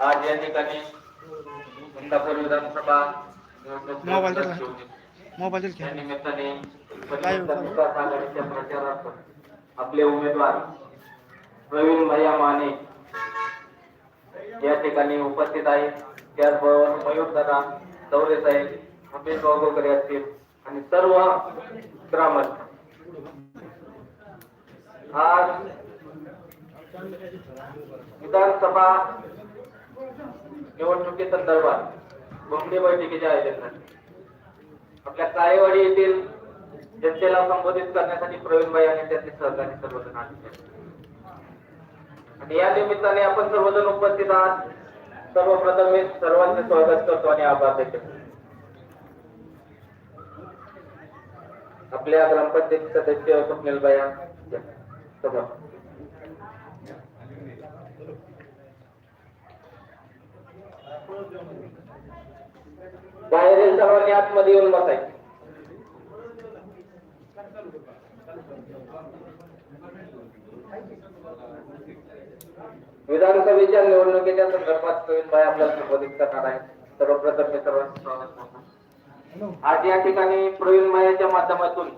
आज या ठिकाणी इंदापूर विधानसभा निवडणूक या निमित्ताने विकास आघाडीच्या आपले उमेदवार प्रवीण भैया माने या ठिकाणी उपस्थित आहेत. त्याचबरोबर मयूर दादा चौरे साहेब रमेश बाबोकरे असतील. आणि सर्व ग्रामस्थ आज विधानसभा निवडणुकीसंदर्भात बोंबडे बैठकीचे आयोजन झाले. आपल्या काळेवाडी येथील जनतेला संबोधित करण्यासाठी प्रवीणबाई आणि त्यांचे सहकारी सर्वजण आले. आणि या निमित्ताने आपण सर्वजण उपस्थित आहात. सर्वप्रथम मी सर्वांचे स्वागत करतो आणि आभार देतो आपल्या ग्रामपंचायत सदस्य स्वप्नील बाया समोर बाहेरील सर्वांनी आतमध्ये येऊन बसायचे विधानसभेच्या निवडणुकीच्या संदर्भात प्रवीण भाई आपल्याला संबोधित करणार आहे सर्वप्रथम मी सर्वांचे स्वागत करतो. आज या ठिकाणी प्रवीणभाईच्या माध्यमातून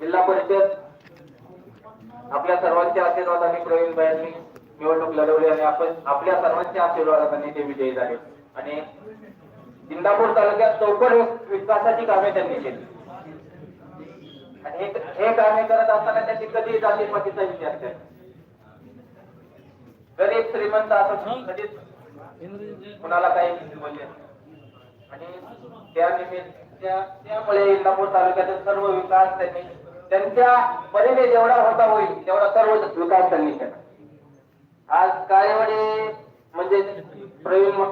जिल्हा परिषद आपल्या सर्वांच्या आशीर्वादाने प्रवीणभाईंनी निवडणूक लढवली आणि आपण आपल्या सर्वांच्या आशीर्वादाने ते विजयी झाले. आणि इंदापूर तालुक्यात चौपट विकासाची कामे त्यांनी केली. आणि हे- हे कामे करत असताना त्यांनी कधी जातीपातीचा विचार केला. गरीब श्रीमंत असं कधीच कुणाला काही बोलले आणि त्या निमित्त त्यामुळे इंदापूर तालुक्यातील सर्व विकास त्यांनी त्यांच्या परीने जेवढा होता होईल तेवढा सर्व विकास त्यांनी केला. आज काळेवाडी म्हणजे प्रवीण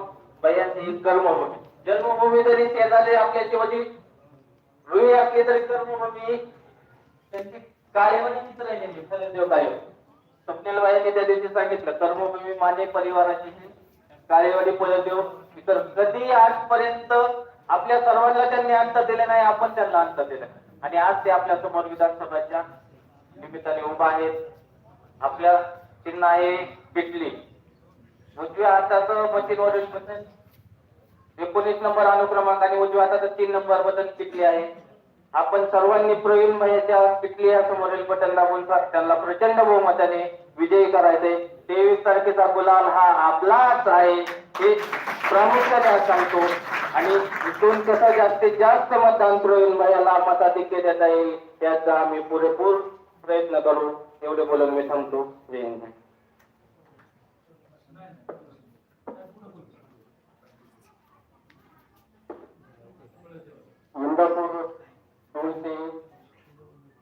भैयांची कर्मभूमी. जन्मभूमी जरी ते झाले आपल्या शिवाजी रुई असली तरी कर्मभूमी त्यांची काळेवाडीचीच राहिलेली फलदेव काळे स्वप्नील बाईंनी त्या दिवशी सांगितलं कर्मभूमी माने परिवाराची कार्यवाही काळेवाडी फलदेव इतर कधी आजपर्यंत आपल्या सर्वांना त्यांनी अंत दिले नाही आपण त्यांना अंत दिला आणि आज ते आपल्यासमोर विधानसभेच्या निमित्ताने उभा आहेत. आपल्या चिन्ह आहे पिटली. उजव्या हाताचं मशीनवरील बटन. एकोणीस नंबर अनुक्रमांक आणि उजव्या हाताचं तीन नंबर बटन पिटली आहे. आपण सर्वांनी प्रवीण भैयाच्या पिटली या समोरील बटन दाबून त्यांना प्रचंड बहुमताने विजयी करायचंय तेवीस तारखेचा गुलाल हा आपलाच आहे हे प्रामुख्याने सांगतो. आणि इथून कसं जास्तीत जास्त मतदान प्रवीण याला मताधिक्य देता येईल याचा आम्ही पुरेपूर प्रयत्न करू. एवढे बोलून मी थांबतो. जय हिंद. इंदापूर तुळशी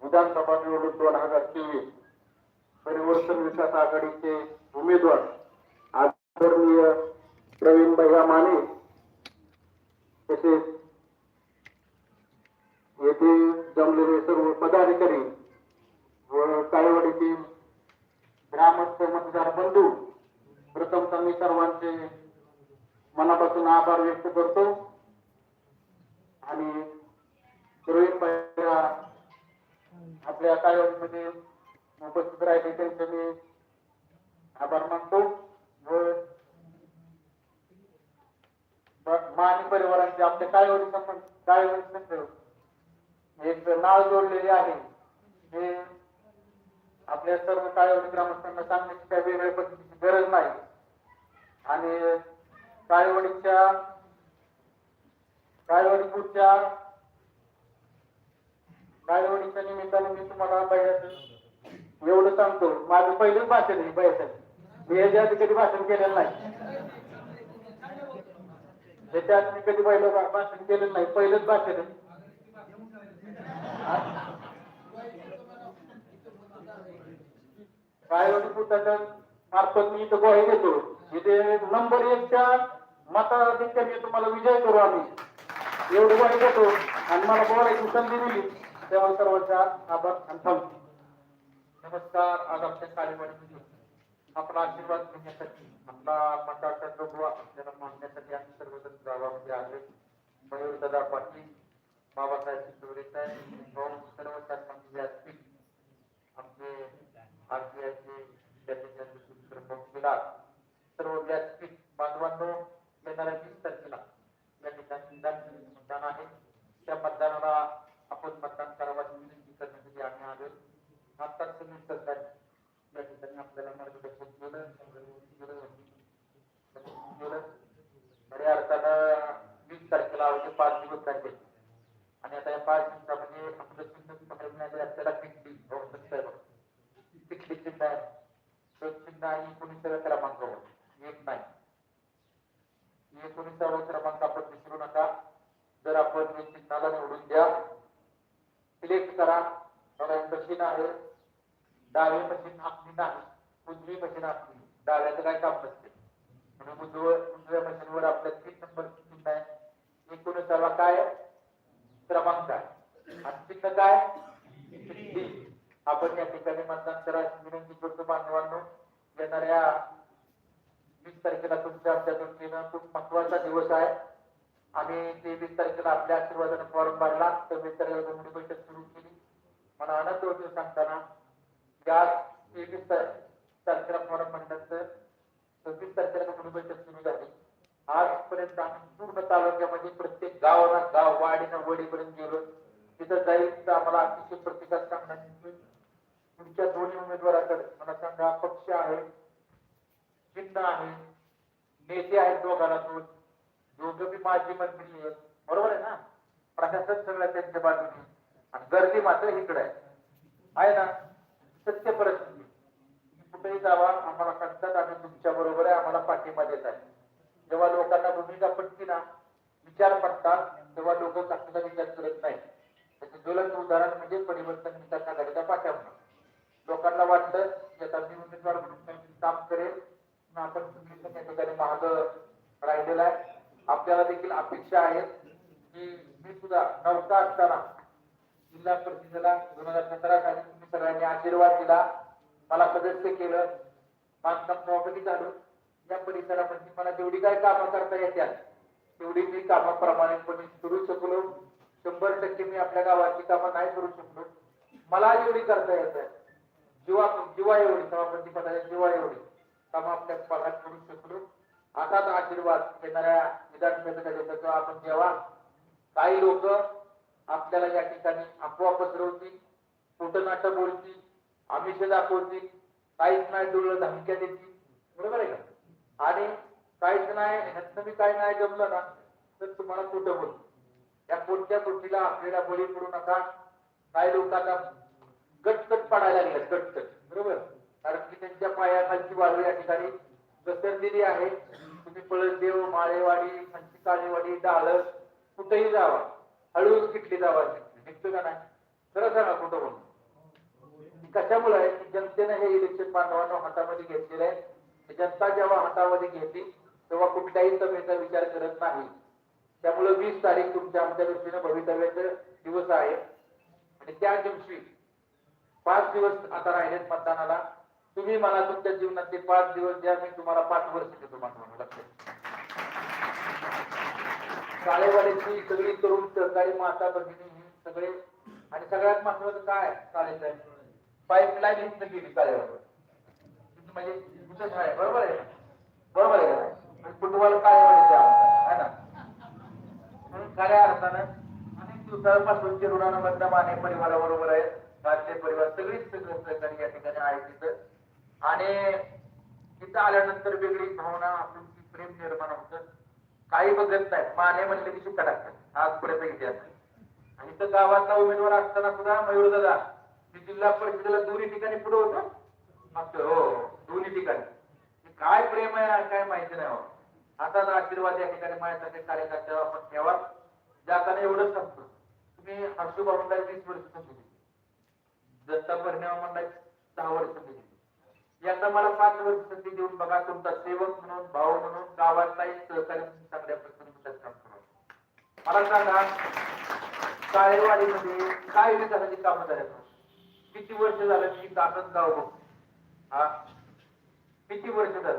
विधानसभा निवडणूक दोन हजार चोवीस. परिवर्तन विकास आघाडीचे उमेदवार आदरणीय प्रवीण भैया माने तसेच येथे जमलेले सर्व पदाधिकारी व काळेवाडीतील ग्रामस्थ मतदार बंधू प्रथमतः मी सर्वांचे मनापासून आभार व्यक्त करतो. आणि प्रवीण भाई आपल्या काळामध्ये उपस्थित राहिले त्यांचे मी आभार मानतो व ब- परिवारांचे आपले काळवडी संबंध काळवडी संघ एक नाव जोडलेले आहे. हे आपल्या सर्व काळवडी ग्रामस्थांना सांगण्याची काही वेगळ्या पद्धतीची गरज नाही. आणि काळवडीच्या पुढच्या रायवाडीच्या निमित्ताने मी तुम्हाला बघायचं एवढं सांगतो. माझं पहिलंच भाषण आहे बाहेरसाठी मी याच्या आधी कधी भाषण केलेलं नाही. त्याच्या आधी मी कधी पहिलं भाषण केलेलं नाही पहिलंच भाषण आहे. रायवाडी पुरताच्या मार्फत मी इथं गोळी घेतो. इथे नंबर एकच्या मताधिक्याने तुम्हाला विजय करू आम्ही. एवढी गोळी घेतो. आणि मला बोलायची संधी दिली. तेव्हा सर्वांचा आभार आणि थांबतो. नमस्कार आज आमच्या काळेवाडीमध्ये आपला आशीर्वाद घेण्यासाठी आपला मताचा जोगवा आपल्याला मांडण्यासाठी आम्ही सर्वजण गावामध्ये आले मयूर दादा पाटील बाबासाहेब शितोडे साहेब सर्व व्यासपीठ आमचे आरपीआयचे त्याचे प्रमुख सर्व व्यासपीठ बांधवांनो येणाऱ्या वीस तारखेला या ठिकाणी विधानसभेचे मतदान आहे त्या मतदानाला आपण मतदान करावयाची विनंती करण्यासाठी आम्ही आलो आता सगळी सरकार या ठिकाणी आपल्याला मार्गदर्शन केलं केलं केलं खऱ्या अर्थानं वीस तारखेला अवघे पाच दिवस राहिले आणि आता या पाच दिवसामध्ये आपलं चिन्ह पाहिजे आपल्याला पिकली बहुसंख्य आहे बघ. पिकली चिन्ह आहे तो चिन्ह आहे एकोणीसाव्या क्रमांकावर एक नाही. एकोणीसावा क्रमांक आपण विसरू नका. जर आपण हे चिन्हाला निवडून द्या सिलेक्ट करा. मशीन आहे डावी मशीन आपली नाही उजवी मशीन आपली डाव्याचं काय काम नसते. म्हणून उजव्या उजव्या मशीनवर आपल्या तीन नंबर चिन्ह आहे. एकोणीसावा काय? क्रमांक आहे. आणि चिन्ह काय. आपण या ठिकाणी मतदान विनंती करतो बांधवांनो येणाऱ्या वीस तारखेला तुमच्या आमच्या दृष्टीनं खूप महत्त्वाचा दिवस आहे. आम्ही तेवीस तारखेला आपल्या आशीर्वादाने फॉर्म भरला. सव्वीस तारखेला जमिनी बैठक सुरू केली? मला आनंद होतो सांगताना या तेवीस तारखेला फॉर्म भरल्यानंतर सव्वीस तारखेला जमिनी बैठक सुरू झाली? आजपर्यंत आम्ही पूर्ण तालुक्यामध्ये प्रत्येक गावाला गाव वाडीनं वडीपर्यंत गेलो. तिथं जाईल तर आम्हाला अतिशय प्रतिकार सांगण्यात तुमच्या दोन्ही उमेदवाराकडे मला सांगा पक्ष आहे चिन्ह आहे नेते आहेत दोघांना दोन. दोघं बी माजी मंत्री आहेत. बरोबर आहे ना? प्रशासन सगळं त्यांच्या बाजूने. आणि गर्दी मात्र इकडे आहे. आहे ना? सत्य परिस्थिती. कुठेही जावा आम्हाला कळतात आम्ही तुमच्या बरोबर आहे आम्हाला पाठिंबा देत आहे. जेव्हा लोकांना भूमिका पटती ना विचार पडतात तेव्हा लोक कसला विचार करत नाही त्याचे ज्वलंत उदाहरण म्हणजे परिवर्तन विकास आघाडीचा पाठिंबा लोकांना वाटलं की आता मी उमेदवार म्हणून काम करेल आपण तुम्ही पण या ठिकाणी महाग राहिलेला आहे. आपल्याला देखील अपेक्षा आहे की मी सुद्धा नव्हता असताना जिल्हा परिषदेला दोन हजार सतरा साली तुम्ही सगळ्यांनी आशीर्वाद दिला. मला सदस्य केलं. बांधकाम सभापती झालो. या परिसरामध्ये मला जेवढी काय कामं करता येतात तेवढी मी कामं प्रामाणिकपणे करू शकलो. शंभर टक्के मी आपल्या गावाची कामं नाही करू शकलो. मला जेवढी करता येत आहे जीवा जीवा एवढी सभापती पदाच्या जीवा एवढी. समाप्त आपल्या करू शकलो. असाच आशीर्वाद येणाऱ्या विधानसभेचा आपण द्यावा काही लोक आपल्याला या ठिकाणी अफवा पसरवतील खोटं बोलतील आमिष दाखवतील काहीच नाही डोळं धमक्या देतील बरोबर आहे का? आणि काहीच नाही ह्यातनं मी काही नाही जमलं ना तर तुम्हाला कुठं बोल या कोणत्या गोष्टीला आपल्याला बळी पडू नका. काही लोक आता गटकट पडायला लागल्यात गटकट बरोबर? कारण की त्यांच्या पायाखालची वाळू या ठिकाणी घसरलेली आहे. तुम्ही पळसदेव माळेवाडी खांची काळेवाडी डाळ कुठेही जावा. हळूच किटली जावा निघतो का नाही? खरं सांगा कुठं म्हणून? कशामुळे? आहे की हे इलेक्शन बांधवांना हातामध्ये घेतलेलं आहे. जनता जेव्हा हातामध्ये घेते तेव्हा कुठल्याही सभेचा विचार करत नाही. त्यामुळे वीस तारीख तुमच्या आमच्या दृष्टीने भवितव्याचा दिवस आहे. आणि त्या दिवशी पाच दिवस आता राहिलेत मतदानाला. तुम्ही मला तुमच्या जीवनातले पाच दिवस द्या मी तुम्हाला पाच वर्ष देतो मतदान काळेवाडीची सगळी तरुण सहकारी माता भगिनी ही सगळे आणि सगळ्यात महत्वाचं काय? काळेचं पाईपलाईन इथं गेली काळेवाडी म्हणजे इथंच आहे. बरोबर आहे? बरोबर आहे फुटबॉल काळेवाडीचे आहे. ना? म्हणून खऱ्या अर्थानं अनेक दिवसापासून ऋणानं बंद माने परिवाराबरोबर आहेत घातले परिवार सगळीच सगळं सहकारी या ठिकाणी आहे तिथं. आणि तिथं आल्यानंतर वेगळी भावना आपुलकी प्रेम निर्माण होतं. काही बघत नाही माने म्हणले की शिक्का टाकतात. पुढे इतिहास आहे. आणि इथं गावातला उमेदवार असताना सुद्धा मयूर दादा मी जिल्हा परिषदेला दोन्ही ठिकाणी पुढे होतो. हो, मागचं, हो दोन्ही ठिकाणी. काय प्रेम आहे काय माहिती नाही हो. आता आशीर्वाद या ठिकाणी माझ्यासाठी कार्यकर्त्यावर आपण ठेवा. जाताना एवढंच सांगतो तुम्ही हर्षू बाबूला वीस वर्ष संधी दत्ता परिणाम म्हणला दहा वर्ष संधी दिली यंदा मला पाच वर्ष संधी देऊन बघा तुमचा सेवक म्हणून भाऊ म्हणून गावातलाही सहकारी म्हणून चांगल्या पद्धतीने काम करा मला सांगा काळेवाडीमध्ये काय विकासाची कामं झाली किती वर्ष झालं मी काकत गाव बघ हा? किती वर्ष झालं?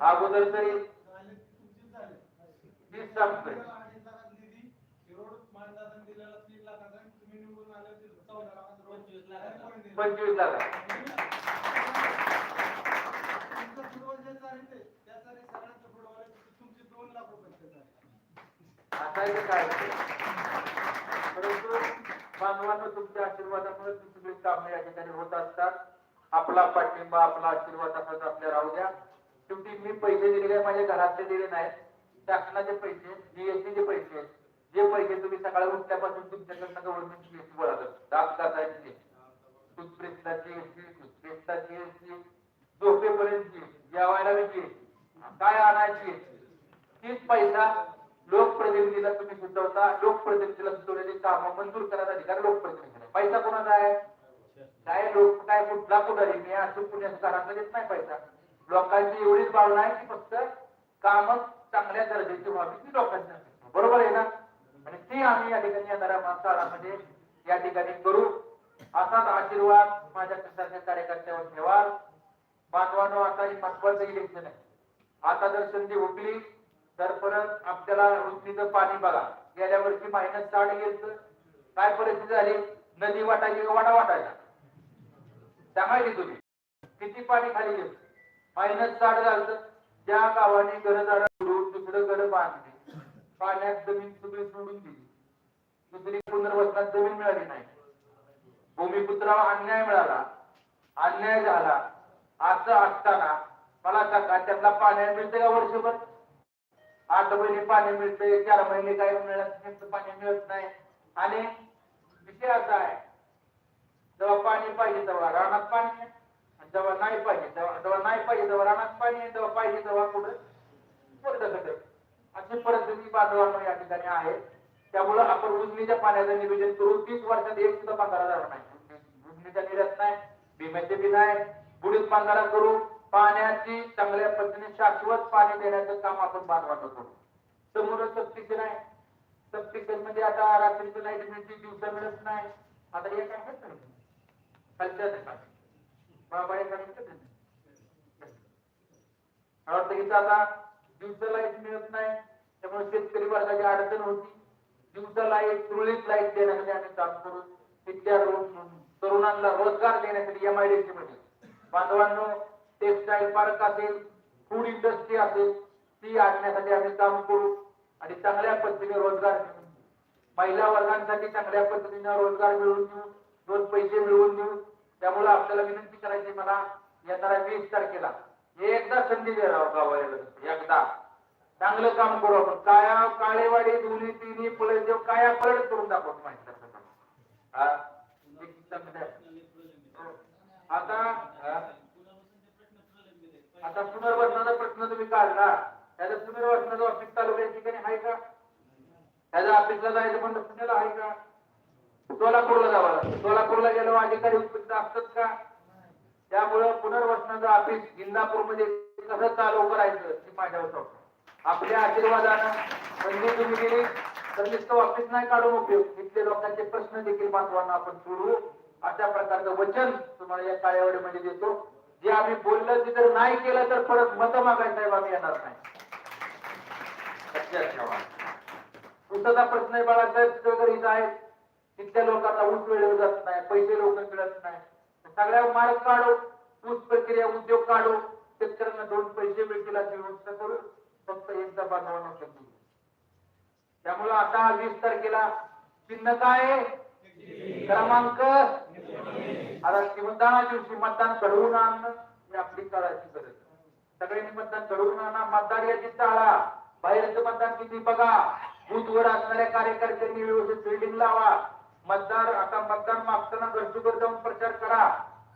अगोदर तरी वीस सांगतोय पंचवीस लाख आता काय परंतु बांधवांना तुमच्या आशीर्वादामुळे ती सगळी कामे या ठिकाणी होत असतात. आपला पाठिंबा आपला आशीर्वाद असाच आपल्या राहू द्या. शेवटी मी पैसे दिलेले आहे, माझ्या घरातले दिले नाहीत. शासनाचे पैसे जीएसटीचे पैसे जे पैसे तुम्ही सकाळी उठल्यापासून तुमच्याकडनं गव्हर्नमेंट जीएसटी गोळा करतो दाब घासायची टूथपेस्टला जीएसटी टूथपेस्टला जीएसटी झोपेपर्यंत जेवायला जीएसटी काय आणायची तीच पैसा लोकप्रतिनिधीला तुम्ही सुचवता लोकप्रतिनिधीला सुचवलेली कामं मंजूर करायचा अधिकार लोकप्रतिनिधीला पैसा कोणाचा आहे? काय लोक काय कुठला पुढारी? मी असं पुण्याचा घरातला देत नाही पैसा. लोकांची एवढीच भावना आहे की फक्त काम चांगल्या दर्जाची व्हावी ती लोकांची बरोबर आहे ना? ती आम्ही या ठिकाणी येणाऱ्या मा- या ठिकाणी करू. असाच आशीर्वाद माझ्या सारख्या कार्यकर्त्यावर ठेवा. बांधवानो आता ही महत्वाचं इलेक्शन आहे. आता जर संधी हुकली तर परत आपल्याला रुंदीचं पाणी बघा. गेल्या वर्षी मायनस साठ गेलं काय परिस्थिती झाली? नदी वाटायची का वाडा वाटायचा? सांगायची तुम्ही. किती पाणी खाली गेलं? मायनस साठ झालं त्या गावाने घरदार झाडं दुसरं घर बांधले. पाण्यात जमीन सगळी सोडून दिली. दुसरी पुनर्वसनात जमीन मिळाली नाही. भूमिपुत्रावर अन्याय मिळाला. अन्याय झाला. असं असताना मला सांगा त्यांना पाणी मिळते का वर्षभर? आठ महिने पाणी मिळते चार महिने काही मिळत नाही पाणी मिळत नाही. आणि विषय असा आहे जेव्हा पाणी पाहिजे तेव्हा रानात पाणी आहे. जेव्हा नाही पाहिजे तेव्हा जेव्हा नाही पाहिजे तेव्हा रानात पाणी आहे जेव्हा पाहिजे तेव्हा कुठं? पोरडं अशी परिस्थिती बांधवांना या ठिकाणी आहे. त्यामुळं आपण उजनीच्या पाण्याचं नियोजन करू तीस वर्षात एक सुद्धा बंधारा जाणार नाही. उजनीचा निर्यात नाही भीमेचे बी नाही. बुडीत बंधारा करू पाण्याची चांगल्या पद्धतीने शाश्वत पाणी देण्याचं काम आपण बांधवांना करू. समोर सबस्टिशन आहे सबस्टिशन म्हणजे आता रात्रीचं लाइट मिळते दिवसा मिळत नाही. आता हे काय बाबा नाही वाटतं की आता दिवसा लाइट मिळत नाही. त्यामुळे शेतकरी वर्गाची अडचण होती. दिवसा लाइट सुरळीत लाइट देण्यासाठी आम्ही काम करू तिथल्या तरुणांना रोजगार देण्यासाठी एम आय डी सी मध्ये. बांधवांनो टेक्सटाईल पार्क असेल फूड इंडस्ट्री असेल ती आणण्यासाठी आम्ही काम करू आणि चांगल्या पद्धतीने रोजगार मिळवून देऊ. महिला वर्गांसाठी चांगल्या पद्धतीने रोजगार मिळवून देऊ दोन पैसे मिळवून देऊ. त्यामुळे आपल्याला विनंती करायची मला येणाऱ्या वीस तारखेला. एकदा संधी द्या गावाला. एकदा. चांगलं काम करू आपण. काया काळेवाडी दोन्ही तिन्ही पळत देऊ काया पलट करून दाखवत माहिती आता आता पुनर्वसनाचा प्रश्न तुम्ही काढला. त्याचा पुनर्वसनाचा ऑफिस तालुका या ठिकाणी आहे का? त्याच्या ऑफिसला जायचं म्हणलं पुण्याला आहे का? सोलापूरला जावं लागतं. सोलापूरला गेलो अधिकारी उपयुक्त असतात का? त्यामुळं पुनर्वसनाचं ऑफिस इंदापूरमध्ये कसं चालू करायचं ते माझ्यावर सोडतो आपल्या आशीर्वादानं संधी तुम्ही दिली तर नुसतं ऑफिस नाही काढून उपयोग. इथले लोकांचे प्रश्न देखील बांधवांना आपण सोडवू. अशा प्रकारचं वचन तुम्हाला या कार्यावळीमध्ये देतो. जे आम्ही बोललं ते जर नाही केलं तर परत मत मागायला साहेब आम्ही येणार नाही. लक्षात ठेवा. प्रश्न आहे बाळासाहेब वगैरे इथं आहेत तिथल्या लोकांना ऊस वेळेवर जात नाही पैसे लोक मिळत नाही. सगळ्या मार्ग काढू ऊस प्रक्रिया उद्योग काढू शेतकऱ्यांना दोन पैसे मिळतील अशी व्यवस्था करू फक्त एकदा बनवणं संधी त्यामुळे आता वीस तारखेला चिन्ह काय आहे? क्रमांक? आता मतदाना दिवशी मतदान घडवून आणणं ही आपली काळाची गरज आहे. सगळ्यांनी मतदान घडवून आणा. मतदार याची टाळा. बाहेरचं मतदान किती बघा. बूथवर असणाऱ्या कार्यकर्त्यांनी व्यवस्थित बिल्डिंग लावा. मतदार आता मतदान मागताना घरचुघर जाऊन प्रचार करा.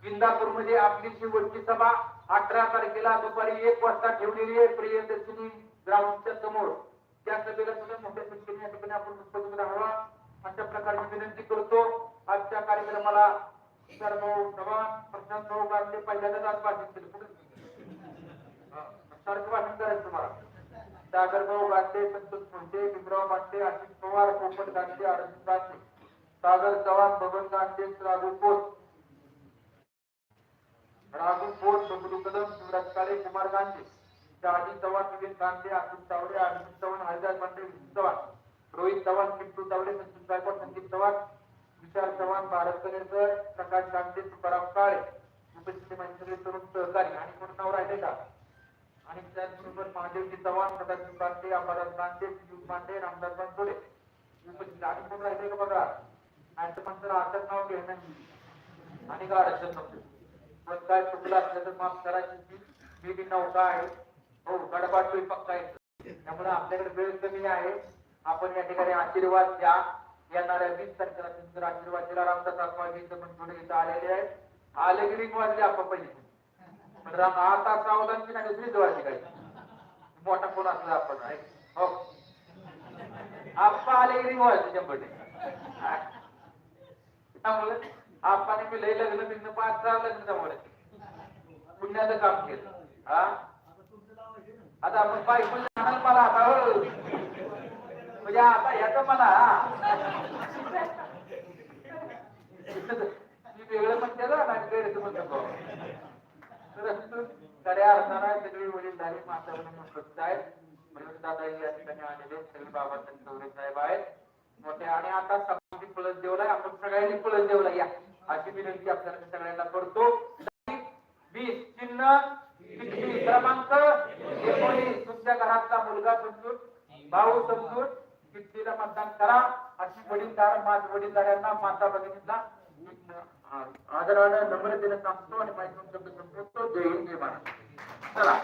इंदापूरमध्ये आपली शेवटची सभा अठरा तारखेला दुपारी एक वाजता ठेवलेली आहे प्रियदर्शिनी ग्राउंडच्या समोर. त्या सभेला सुद्धा मोठ्या संख्येने या ठिकाणी आपण उपस्थित राहावा. अशा प्रकारची विनंती करतो. आजच्या कार्यक्रमाला सर भाऊ चव्हाण प्रशांत भाऊ गांधी पहिल्यांदाच आज भाषण केलं. पुढे सारखं भाषण करायचं तुम्हाला. सागर भाऊ गांधे संतोष मुंडे भीमराव मांडे आशिष पवार पोपट गांधे अरविंद गांधे सागर चव्हाण बबन गांधे राघू पोट राघू पोट बबलू कदम शिवराज काळे कुमार गांधी. शहाजी चव्हाण विवेक गांधे अतुल तावडे अरविंद चव्हाण हरिदास पांडे चव्हाण. रोहित चव्हाण किंटू तावडे सचिन गायकवाड संदीप चव्हाण. विशाल चव्हाण भारत कलेकर प्रकाश गांधी तुकाराम काळे. उपस्थित मंत्री तरुण सहकारी आणि कोण नाव राहिले का? आणि त्याचबरोबर महादेवजी चव्हाण प्रकाश कांते अंबादास गांधे पियुष पांडे रामदास बनसोडे उपस्थित आणि कोण राहिले का बघा? आणि म्हणतात आठच नाव घेणं आणि का अडचण नको पण काय चुकलं असलं तर माफ करायची मी बी नौका आहे. हो गडबाटोई पक्का आहे त्यामुळे आपल्याकडे वेळ कमी आहे. आपण या ठिकाणी आशीर्वाद द्या येणाऱ्या वीस तारखेला तुमचं आशीर्वाद दिला. रामदास आत्माजी पण थोडे इथं आलेले आहेत. आले की रिंग वाजले आपण पाहिजे पण राम आता सावधान की नाही दुसरीच वाजली काही मोठा कोण असला आपण हो. आप्पा आले की रिंग वाजली शंभर त्यामुळे आप्पाने मी लय लग्न बिग्न पाच सहा लग्न त्यामुळे पुण्याचं काम केलं. हा? आता आपण बायको म्हणाल मला आता हो. म्हणजे आता याचं मला मी वेगळं म्हणते ना आणि गैर म्हणतो तर खऱ्या अर्थानं सगळी वडीलधारी माता म्हणून स्वच्छ आहेत. म्हणून दादा या ठिकाणी आलेले सगळे बाबा चौरे साहेब आहेत. मोठे आणि आता समाधी पळत देवला आपण सगळ्यांनी पळत देवला या. अशी विनंती आपल्याला सगळ्यांना करतो वीस चिन्ह क्रमांक एकोणीस. तुमच्या घरातला मुलगा समजून भाऊ समजून कितीला मतदान करा. अशी वडीलदार माझ वडीलदारांना माता भगिनींना आदरानं नम्रतेने सांगतो आणि माहिती संपवतो. जय हिंद जय महाराज चला.